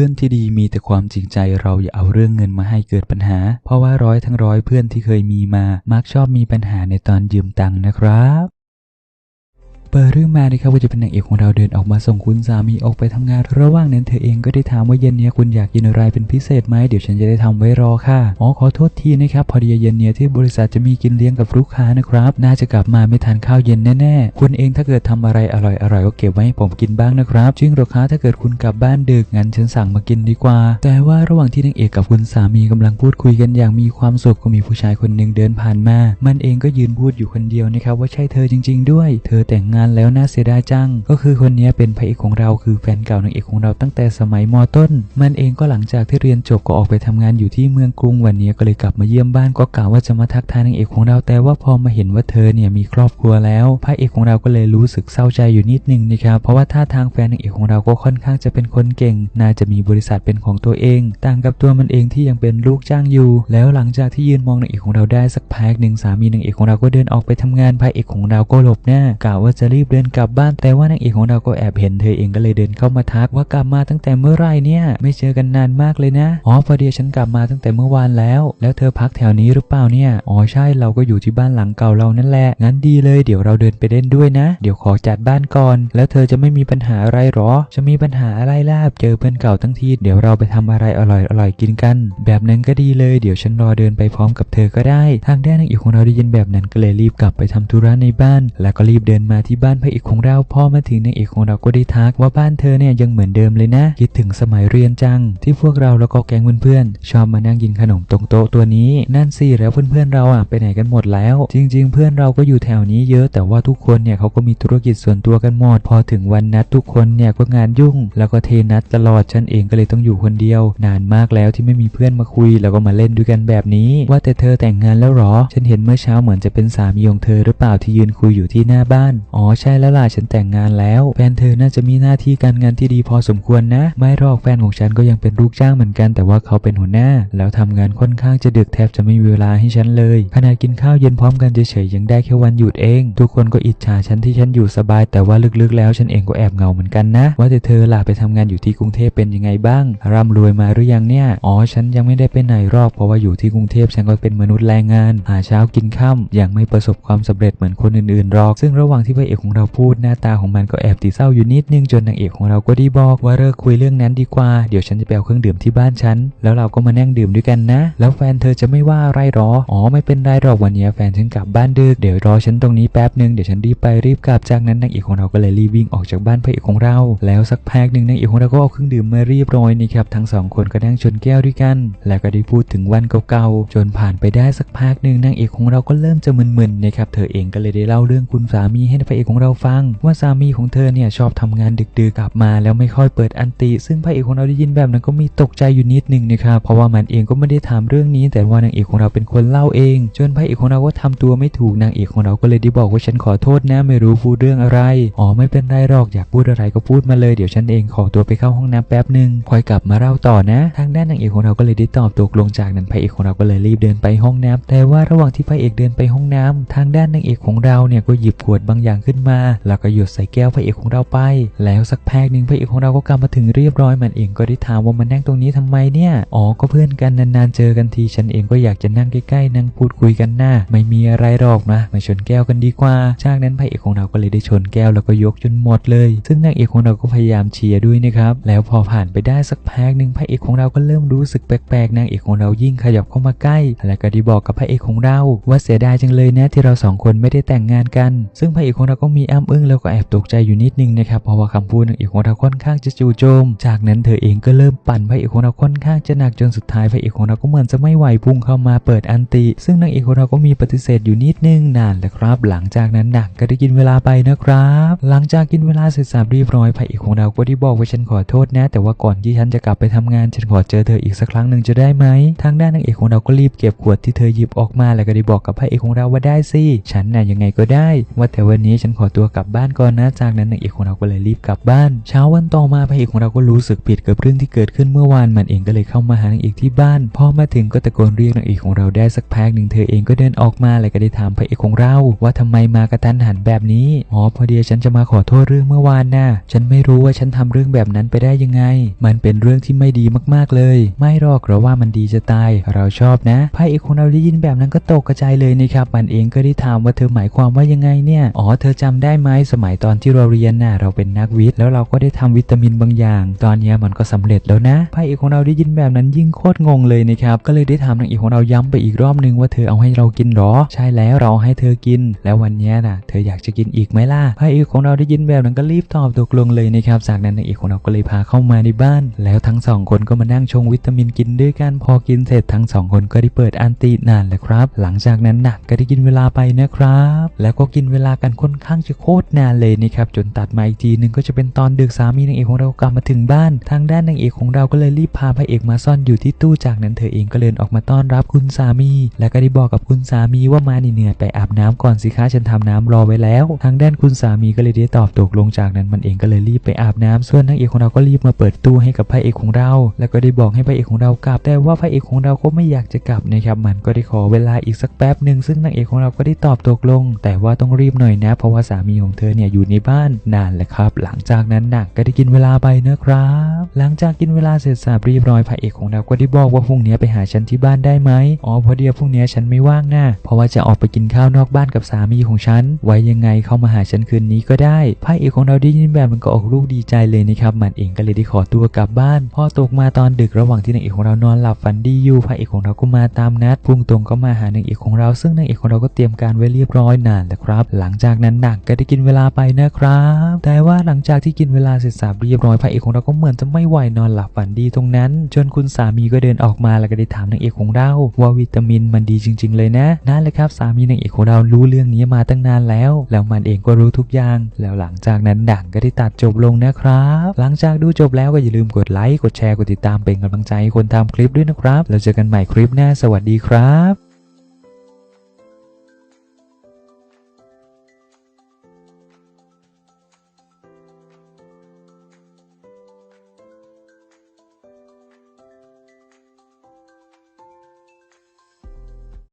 พื่อนที่ดีมีแต่ความจริงใจเราอย่าเอาเรื่องเงินมาให้เกิดปัญหา เพราะว่าร้อยทั้งร้อยเพื่อนที่เคยมีมา มักชอบมีปัญหาในตอนยืมตังค์นะครับ เปิดเรื่องมานะครับว่าจะเป็นนางเอกของเราเดินออกมาส่งคุณสามีออกไปทำงาน ระหว่างนั้นเธอเองก็ได้ถามว่าเย็นเนี้ยคุณอยากกินอะไรเป็นพิเศษไหมเดี๋ยวฉันจะได้ทำไว้รอค่ะอ๋อขอโทษทีนะครับพอดีเย็นเนี้ยที่บริษัทจะมีกินเลี้ยงกับลูกค้านะครับ น่าจะกลับมาไม่ทานข้าวเย็นแน่ๆคุณเองถ้าเกิดทำอะไรอร่อยๆก็เก็บไว้ให้ผมกินบ้างนะครับจริงหรอคะถ้าเกิดคุณกลับบ้านดึกงั้นฉันสั่งมากินดีกว่า แต่ว่าระหว่างที่นางเอกกับคุณสามีกำลังพูดคุยกันอย่างมีความสุขก็มีผู้ชายคนหนึ่งเดินผ่านมา มันเองก็ยืนพูดอยู่คนเดียวนะครับว่าใช่เธอจริง ๆ ด้วย เธอแต่งงานงานแล้วน่าเสียดายจัง ก็คือคนนี้เป็นพระเอกของเราคือแฟนเก่านางเอกของเราตั้งแต่สมัยมต้น มันเองก็หลังจากที่เรียนจบก็ออกไปทำงานอยู่ที่เมืองกรุงวันนี้ก็เลยกลับมาเยี่ยมบ้านก็กล่าวว่าจะมาทักทายนางเอกของเราแต่ว่าพอมาเห็นว่าเธอเนี่ยมีครอบครัวแล้ว พระเอกของเราก็เลยรู้สึกเศร้าใจอยู่นิดนึงนะครับเพราะว่าท่าทางแฟนนางเอกของเราก็ค่อนข้างจะเป็นคนเก่ง น่าจะมีบริษัทเป็นของตัวเอง ต่างกับตัวมันเองที่ยังเป็นลูกจ้างอยู่ แล้วหลังจากที่ยืนมองนางเอกของเราได้สักพักหนึ่งสามีนางเอกของเราก็เดินออกไปทำงานพระเอกของเราก็หลบหน้ากล่าวว่าจะรีบเดินกลับบ้าน แต่ว่านางเอกของเราก็แอบเห็นเธอเองก็เลยเดินเข้ามาทักว่ากลับมาตั้งแต่เมื่อไรเนี่ย ไม่เจอกันนานมากเลยนะอ๋อพอดีฉันกลับมาตั้งแต่เมื่อวานแล้ว แล้วเธอพักแถวนี้หรือเปล่าเนี่ยอ๋อใช่เราก็อยู่ที่บ้านหลังเก่าเรานั่นแหละงั้นดีเลยเดี๋ยวเราเดินไปเล่นด้วยนะ เดี๋ยวขอจัดบ้านก่อน แล้วเธอจะไม่มีปัญหาอะไรหรอ จะมีปัญหาอะไรล่ะเจอเพื่อนเก่าทั้งทีเดี๋ยวเราไปทำอะไรอร่อยอร่อยๆกินกัน แบบนั้นก็ดีเลยเดี๋ยวฉันรอเดินไปพร้อมกับเธอก็ได้ ทางด้านนางเอกของเราได้ยินแบบนั้นก็เลยรีบกลับไปทำธุระในบ้าน แล้วก็รีบเดินมาที่บ้านพระเอกของเราพ่อมาถึงนางเอกของเราก็ได้ทักว่าบ้านเธอเนี่ยยังเหมือนเดิมเลยนะ คิดถึงสมัยเรียนจัง ที่พวกเราแล้วก็แก๊งเพื่อนๆชอบมานั่งกินขนมตรงโต๊ะตัวนี้ นั่นสิแล้วเพื่อนๆเราอะไปไหนกันหมดแล้ว จริง ๆ เพื่อนเราก็อยู่แถวนี้เยอะแต่ว่าทุกคนเนี่ยเขาก็มีธุรกิจส่วนตัวกันหมดพอถึงวันนัดทุกคนเนี่ยก็งานยุ่ง แล้วก็เทนัดตลอดฉันเองก็เลยต้องอยู่คนเดียว นานมากแล้วที่ไม่มีเพื่อนมาคุย แล้วก็มาเล่นด้วยกันแบบนี้ ว่าแต่เธอแต่งงานแล้วหรอ ฉันเห็นเมื่อเช้าเหมือนจะเป็นสามีของเธอหรือเปล่าที่ยืนคุยอยู่ที่หน้าบ้านอ๋อใช่แล้วล่ะฉันแต่งงานแล้ว แฟนเธอน่าจะมีหน้าที่การงานที่ดีพอสมควรนะ ไม่หรอกแฟนของฉันก็ยังเป็นลูกจ้างเหมือนกัน แต่ว่าเขาเป็นหัวหน้า แล้วทำงานค่อนข้างจะดึกแทบจะไม่มีเวลาให้ฉันเลยขนาดกินข้าวเย็นพร้อมกันเฉยๆยังได้แค่วันหยุดเอง ทุกคนก็อิจฉาฉันที่ฉันอยู่สบาย แต่ว่าลึกๆ แล้วฉันเองก็แอบเหงาเหมือนกันนะ ว่าแต่เธอล่ะไปทำงานอยู่ที่กรุงเทพเป็นยังไงบ้างร่ำรวยมาหรือยังเนี่ยอ๋อฉันยังไม่ได้ไปไหนรอกเพราะว่าอยู่ที่กรุงเทพฉันก็เป็นมนุษย์แรงงาน หาเช้ากินค่ำยังไม่ประสบความสำเร็จเหมือนคนอื่นๆหรอก ซึ่งระหว่างที่พระเอกของเราพูดหน้าตาของมันก็แอบตีเศร้าอยู่นิดนึงจนนางเอกของเราก็ได้บอกว่าเลิกคุยเรื่องนั้นดีกว่า เดี๋ยวฉันจะไปเอาเครื่องดื่มที่บ้านฉัน แล้วเราก็มานั่งดื่มด้วยกันนะ แล้วแฟนเธอจะไม่ว่าอะไรหรอ อ๋อไม่เป็นไรหรอกวันนี้แฟนฉันกลับบ้านดึก เดี๋ยวรอฉันตรงนี้แป๊บหนึ่งเดี๋ยวฉันรีบไปรีบกลับ จากนั้นนางเอกของเราก็เลยรีบวิ่งออกจากบ้านพระเอกของเรา แล้วสักพักหนึ่งนางเอกของเราก็เอาเครื่องดื่มมาเรียบร้อยนี่ครับทั้งสองคนก็นั่งชนแก้วด้วยกัน แล้วก็ได้พูดถึงวันเก่าๆจนผ่านไปได้สักพักหนึ่งนางเอกของเราก็เริ่มจะมึนๆนะครับเธอเองก็เลยได้เล่าเรื่องคุณสามีให้พระเอกของเราฟังว่าสามีของเธอเนี่ยชอบทำงานดึกๆกลับมา แล้วไม่ค่อยเปิดอันติซึ่งพระเอกของเราได้ยินแบบนั้นก็มีตกใจอยู่นิดนึงนะครับเพราะว่ามันเองก็ไม่ได้ถามเรื่องนี้ แต่ว่านางเอกของเราเป็นคนเล่าเองจนพระเอกของเราก็ทำตัวไม่ถูกนางเอกของเราก็เลยได้บอกว่าฉันขอโทษนะไม่รู้พูดเรื่องอะไรอ๋อไม่เป็นไรหรอกอยากพูดอะไรก็พูดมาเลยเดี๋ยวฉันเองขอตัวไปเข้าห้องน้ำแป๊บหนึ่งคอยกลับมาเล่าต่อนะ ทางด้านนางเอกของเราก็เลยได้ตอบตกลงจากนั้นพระเอกของเราก็เลยรีบเดินไปห้องน้ำแต่ว่าระหว่างที่พระเอกเดินไปห้องน้ำทางด้านนางเอกของเราเนี่ยก็หยิบขวดบางอย่างขึ้นมา แล้วก็หยดใส่แก้วพระเอกของเราไป แล้วสักแพกหนึ่งพระเอกของเราก็กลับมาถึงเรียบร้อยมันเองก็ได้ถามว่ามันนั่งตรงนี้ทำไมเนี่ย อ๋อ ก็เพื่อนกันนานๆเจอกันที ฉันเองก็อยากจะนั่งใกล้ๆนั่งพูดคุยกันหน้า ไม่มีอะไรหรอกนะ มาชนแก้วกันดีกว่า จากนั้นพระเอกของเราก็เลยได้ชนแก้วแล้วก็ยกจนหมดเลย ซึ่งนางเอกของเราก็พยายามเชียร์ด้วยนะครับ แล้วพอผ่านไปได้สักพักหนึ่งพระเอกของเราก็เริ่มรู้สึกแปลกๆ นางเอกของเรายิ่งขยับเข้ามาใกล้ แล้วก็ได้บอกกับพระเอกของเรา ว่าเสียดายจังเลยนะที่เราสองคนไม่ได้แต่งงานกัน ซึ่งพระเอกของเราก็มีอ้ำอึ้งแล้วก็แอบตกใจอยู่นิดนึงนะครับเพราะว่าคำพูดนางเอกของเราค่อนข้างจะจู่โจม จากนั้นเธอเองก็เริ่มปั่นพระเอกของเราค่อนข้างจะหนักจนสุดท้ายพระเอกของเราก็เหมือนจะไม่ไหวพุ่งเข้ามาเปิดอันติ ซึ่งนางเอกของเราก็มีปฏิเสธอยู่นิดนึงนานแหละครับ หลังจากนั้นหนักก็ได้กินเวลาไปนะครับ หลังจากกินเวลาเสร็จสับเรียบร้อยพระเอกของเราก็ได้บอกว่าฉันขอโทษนะ แต่ว่าก่อนที่ฉันจะกลับไปทำงานฉันขอเจอเธออีกสักครั้งหนึ่งจะได้ไหมทางด้านนางเอกของเราก็รีบเก็บขวดที่เธอหยิบออกมาแล้วก็ได้บอกกับพระเอกของเราว่าได้สิฉันน่ะยังไงก็ได้ ว่าแต่วันนี้ฉันฉันขอตัวกลับบ้านก่อนนะ จากนั้นนางเอกของเราก็เลยรีบกลับบ้าน เช้าวันต่อมาพระเอกของเราก็รู้สึกผิดกับเรื่องที่เกิดขึ้นเมื่อวานมันเองก็เลยเข้ามาหานางเอกที่บ้านพอมาถึงก็ตะโกนเรียกนางเอกของเราได้สักพักหนึ่งเธอเองก็เดินออกมาแล้วก็ได้ถามพระเอกของเรา ว่าทำไมมากระทันหันแบบนี้อ๋อพอดีฉันจะมาขอโทษเรื่องเมื่อวานน่ะฉันไม่รู้ว่าฉันทำเรื่องแบบนั้นไปได้ยังไง มันเป็นเรื่องที่ไม่ดีมากๆเลย ไม่หรอกเพราะว่ามันดีจะตาย เราชอบนะพระเอกของเราได้ยินแบบนั้นก็ตกกระจายเลยนะครับมันเองก็ได้ถามว่าเธอหมายความว่ายังไงเนี่ยอ๋อเธอจำได้ไหมสมัยตอนที่เราเรียนน่ะเราเป็นนักวิทย์แล้วเราก็ได้ทำวิตามินบางอย่าง ตอนนี้มันก็สำเร็จแล้วนะพระเอกของเราได้ยินแบบนั้นยิ่งโคตรงงเลยนะครับก็เลยได้ถามนางเอกของเราย้ำไปอีกรอบนึงว่าเธอเอาให้เรากินหรอ ใช่แล้วเราให้เธอกิน แล้ววันนี้น่ะเธออยากจะกินอีกไหมล่ะพระเอกของเราได้ยินแบบนั้นก็รีบตอบตกลงเลยนะครับจากนั้นนางเอกของเราก็เลยพาเข้ามาในบ้าน แล้วทั้งสองคนก็มานั่งชงวิตามินกินด้วยกันพอกินเสร็จทั้งสองคนก็ได้เปิดอันตีนานแหละครับ หลังจากนั้นน่ะก็ได้กินเวลาไปนะครับ แล้วก็กินเวลากันค่อนข้างจะโคตรนานเลยนะครับจนตัดมาอีกทีหนึงก็จะเป็นตอนดึกสามีนางเอกของเรากลับมาถึงบ้าน ทางด้านนางเอกของเราก็เลยรีบพาพระเอกมาซ่อนอยู่ที่ตู้จากนั้นเธอเองก็เลยออกมาต้อนรับคุณสามี แล้วก็ได้บอกกับคุณสามีว่ามาเหนื่อยไปอาบน้ำก่อนสิคะฉันทำน้ำรอไว้แล้ว ทางด้านคุณสามีก็เลยได้ตอบตกลงจากนั้นมันเองก็เลยรีบไปอาบน้ำส่วนนางเอกของเราก็รีบมาเปิดตู้ให้กับพระเอกของเรา แล้วก็ได้บอกให้พระเอกของเรากลับแต่ว่าพระเอกของเราก็ไม่อยากจะกลับนะครับมันก็ได้ขอเวลาอีกสักแป๊บหนึ่งซึ่งนางเอกของเราก็ได้ตอบตกลง แต่ว่าต้องรีบหน่อยนะเพราะว่าสามีของเธอเนี่ยอยู่ในบ้านนานแหละครับ หลังจากนั้นน่ะก็ได้กินเวลาไปนะครับ หลังจากกินเวลาเสร็จสับรีบร้อยพระเอกของเราก็ได้บอกว่าพรุ่งนี้ไปหาฉันที่บ้านได้ไหมอ๋อพอดีพรุ่งนี้ฉันไม่ว่างนะเพราะว่าจะออกไปกินข้าวนอกบ้านกับสามีของฉัน ไว้ยังไงเข้ามาหาฉันคืนนี้ก็ได้พระเอกของเราได้ยินแบบมันก็ออกลูกดีใจเลยนะครับมันเองก็เลยได้ขอตัวกลับบ้านพอตกมาตอนดึกระหว่างที่นางเอกของเรานอนหลับฝันดีอยู่พระเอกของเราก็มาตามนัดพุ่งตรงก็มาหานางเอกของเรา ซึ่งนางเอกของเราก็เตรียมการไว้เรียบร้อยนานแล้วครับ หลังจากนั้นหนักก็ได้กินเวลาไปนะครับ แต่ว่าหลังจากที่กินเวลาเสร็จสับเรียบร้อยพระเอกของเราก็เหมือนจะไม่ไหวนอนหลับฝันดีตรงนั้น จนคุณสามีก็เดินออกมาแล้วก็ได้ถามนางเอกของเราว่าวิตามินมันดีจริง ๆ เลยนะนั่นแหละครับสามีนางเอกของเรารู้เรื่องนี้มาตั้งนานแล้ว แล้วมันเองก็รู้ทุกอย่าง แล้วหลังจากนั้นดังก็ได้ตัดจบลงนะครับ หลังจากดูจบแล้วก็อย่าลืมกดไลค์กดแชร์กดติดตามเป็นกำลังใจให้คนทำคลิปด้วยนะครับแล้วเจอกันใหม่คลิปหน้าสวัสดีครับ